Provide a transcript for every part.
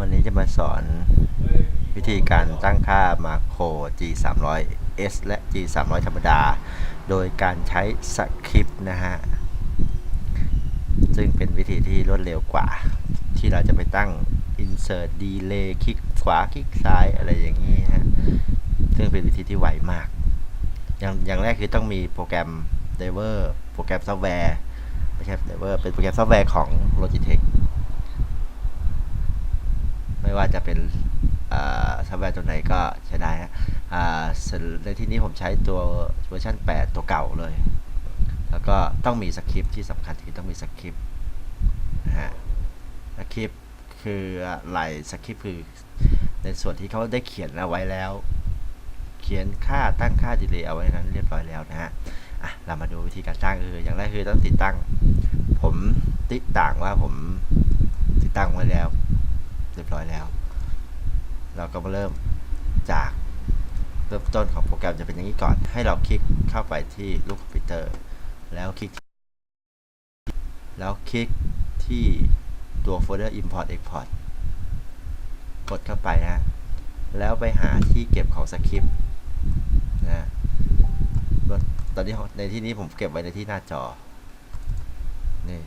วันนี้จะมาสอนวิธีการตั้งค่ามาโคร G 3 0 0 S และ G 3 0 0ธรรมดา โดยการใช้สคริปต์นะฮะ ซึ่งเป็นวิธีที่รวดเร็วกว่า ที่เราจะไปตั้ง insert delay คลิกขวา คลิกซ้ายอะไรอย่างนี้ฮะ ซึ่งเป็นวิธีที่ไวมาก อย่างอย่างแรกคือต้องมีโปรแกรม Driver โปรแกรมซอฟต์แวร์ ไม่ใช่ Driver เป็นโปรแกรมซอฟต์แวร์ของ Logitech ว่าจะเป็นซอฟต์แวร์ตัวไหนก็ใช้ได้ฮะในที่นี้ผมใช้ตัวเวอร์ชัน 8 ตัวเก่าเลย แล้วก็ต้องมีสคริปที่สำคัญคือต้องมีสคริปนะฮะสคริปคืออะไรสคริปคือในส่วนที่เขาได้เขียนเอาไว้แล้ว เขียนค่าตั้งค่าดีเลย์เอาไว้นั้นเรียบร้อยแล้วนะฮะอะเรามาดูวิธีการตั้งคืออย่างแรกคือต้องติดตั้ง ผมติดต่างว่าผมติดตั้งไว้แล้ว เรียบร้อยแล้ว เราก็มาเริ่มจากเริ่มต้นของโปรแกรมจะเป็นอย่างนี้ก่อน ให้เราคลิกเข้าไปที่ลูกคอมพิวเตอร์ แล้วคลิก แล้วคลิกที่ตัวโฟลเดอร์ import export กดเข้าไปนะแล้วไปหาที่เก็บของสคริปต์นะตอนนี้ในที่นี้ผมเก็บไว้ในที่หน้าจอ นี่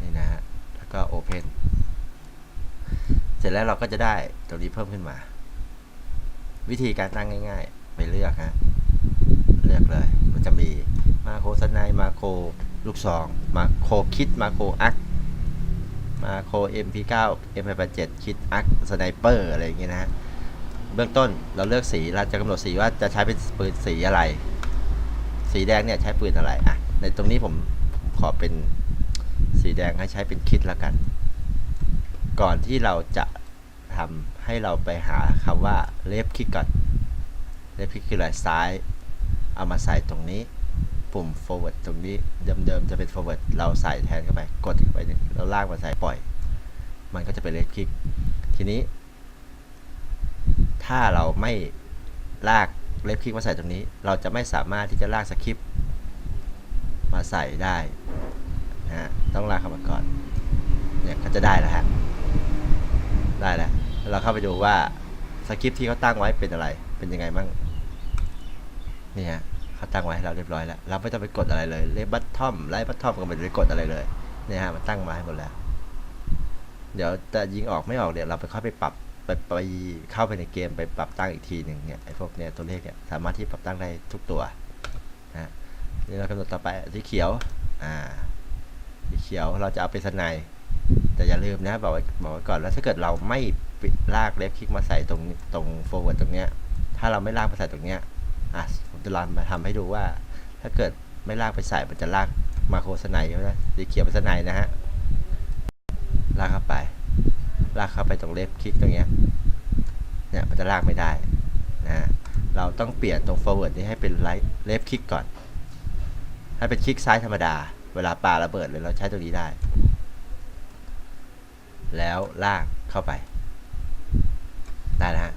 นี่นะฮะ แล้วก็ Open เสร็จแล้วเราก็จะได้ตรงนี้เพิ่มขึ้นมา วิธีการตั้งง่าย ๆ ไปเลือกฮะเลือกเลย มันจะมีมาโครสไนมาโครลูกซองมาโครคิดมาโครอักมาโคร MP9 MP87 คิดอักสไนเปอร์อะไรอย่างเงี้ยนะฮะเบื้องต้นเราเลือกสีเราจะกำหนดสีว่าจะใช้เป็นปืนสีอะไร สีแดงเนี่ยใช้ปืนอะไรอะในตรงนี้ผมผมขอเป็นสีแดงให้ใช้เป็นคิดแล้วกัน ก่อนที่เราจะทำให้เราไปหาคำว่าเลฟคลิกก่อนเลฟคลิกคืออะไรซ้าย เอามาใส่ตรงนี้ ปุ่ม forward ตรงนี้ เดิมๆจะเป็น forward เราใส่แทนเข้าไป กดเข้าไปเนี่ยเราลากมาใส่ปล่อย มันก็จะเป็นเลฟคลิกทีนี้ ถ้าเราไม่ลากเลฟคลิกมาใส่ตรงนี้ เราจะไม่สามารถที่จะลากสคริปต์มาใส่ได้นะฮะต้องลากเข้ามาก่อนเนี่ยก็จะได้แล้วฮะ เราเข้าไปดูว่าสคริปที่เขาตั้งไว้เป็นอะไร เป็นยังไงบ้างนี่ฮะเขาตั้งไว้ให้เราเรียบร้อยแล้ว เราไม่ต้องไปกดอะไรเลยเลบัตทอมไลบัตทอมก็ไม่ได้ไปกดอะไรเลยเนี่ยฮะมันตั้งมาให้หมดแล้ว เดี๋ยวจะยิงออกไม่ออกเดี๋ยวเราไปเข้าไปปรับไปไปเข้าไปในเกมไปปรับตั้งอีกทีหนึ่งเนี่ยไอ้พวกเนี่ยตัวเลขเนี่ยสามารถที่ปรับตั้งได้ทุกตัวนะนี่เรากำหนดต่อไปสีเขียวอ่าสีเขียวเราจะเอาเป็นสไนด์แต่อย่าลืมนะบอกไว้บอกไว้ก่อนแล้วถ้าเกิดเราไม่ ปิดลากเล็บคลิกมาใส่ตรงตรงโฟร์เวิร์ดตรงเนี้ย ถ้าเราไม่ลากมาใส่ตรงเนี้ยอะผมจะลองมาทำให้ดูว่า ถ้าเกิดไม่ลากไปใส่มันจะลากมาโฆษณาใช่ไหมสีเขียวเป็นสไนนะฮะ ลากเข้าไป ลากเข้าไปตรงเล็บคลิกตรงเนี้ย เนี่ยมันจะลากไม่ได้นะเราต้องเปลี่ยนตรง forward นี้ให้เป็นไลท์เล็บคลิกก่อน ให้เป็นคลิกซ้ายธรรมดา เวลาปาระเบิดเลยเราใช้ตรงนี้ได้ แล้วลากเข้าไป ได้แล้วฮะ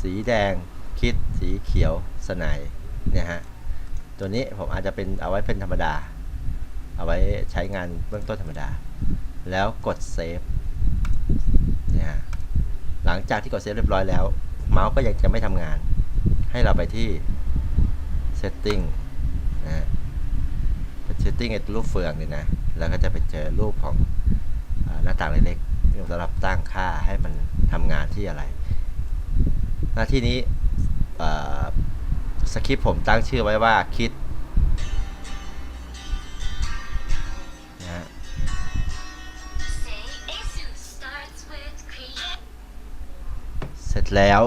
สีแดงคิดสีเขียวสนด์เนี่ยฮะตัวนี้ผมอาจจะเป็นเอาไว้เป็นธรรมดา เอาไว้ใช้งานเบื้องต้นธรรมดา แล้วกดเซฟเนี่ยฮะหลังจากที่กดเซฟเรียบร้อยแล้ว เมาส์ก็ยังจะไม่ทำงาน ให้เราไปที่ setting นะฮะเป็น setting ไอ้รูปเฟืองนี่นะ แล้วก็จะไปเจอรูปของอหน้าต่างเล็กๆสำหรับตั้งค่าให้มันทำงานที่อะไร น้าที่นี้สคริปต์ผมตั้งชื่อไว้ว่าคิดนะฮะเสร็จแล้ว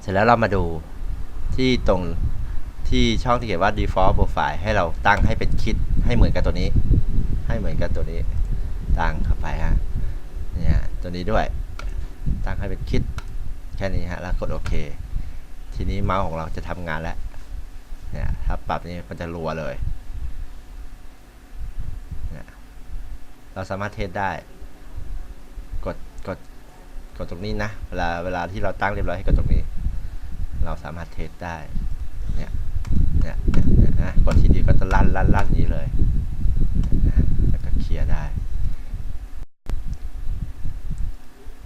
เสร็จแล้วเรามาดูที่ตรงที่ช่องที่เขียนว่า default profile ให้เราตั้งให้เป็นคิดให้เหมือนกับตัวนี้ ให้เหมือนกับตัวนี้ ตั้งเข้าไปฮะเนี่ยตัวนี้ด้วย ตั้งให้เป็นคิด แค่นี้ฮะแล้วกดโอเค ทีนี้เมาส์ของเราจะทำงานแล้วเนี่ยถ้าปรับนี้มันจะรัวเลยเนี่ยเราสามารถเทสได้ กดกดกดตรงนี้นะ เวลาเวลาที่เราตั้งเรียบร้อยให้กดตรงนี้ เราสามารถเทสได้เนี่ยเนี่ยเนี่ยนะกดทีเดียวก็จะลั่นลั่นลั่นนี้เลยนะแล้วก็เคลียร์ได้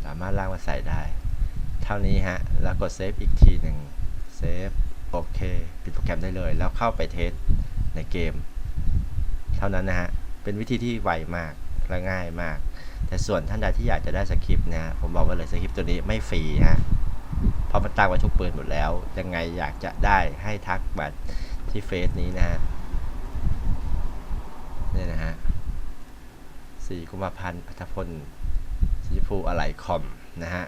สารถลากมาใส่ได้ เท่านี้ฮะ แล้วกดเซฟอีกทีหนึ่งเซฟโอเค ปิดโปรแกรมได้เลย แล้วเข้าไปเทสในเกม เท่านั้นนะฮะ เป็นวิธีที่ไวมากและง่ายมาก แต่ส่วนท่านใดที่อยากจะได้สคริปต์นะฮะ ผมบอกไว้เลยสคริปต์ตัวนี้ไม่ฟรีฮะ เพราะมันตั้งไว้ทุกปืนหมดแล้ว ยังไงอยากจะได้ให้ทักบัตรที่เฟซนี้นะฮะนี่นะฮะสี่กุมภาพันธ์อัธพลสีชมพูอะไรคอมนะฮะ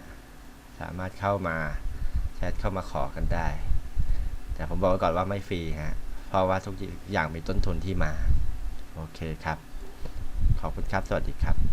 สามารถเข้ามาแชทเข้ามาขอกันได้ แต่ผมบอกไว้ก่อนว่าไม่ฟรีฮะเพราะว่าทุกอย่างมีต้นทุนที่มา โอเคครับ ขอบคุณครับ สวัสดีครับ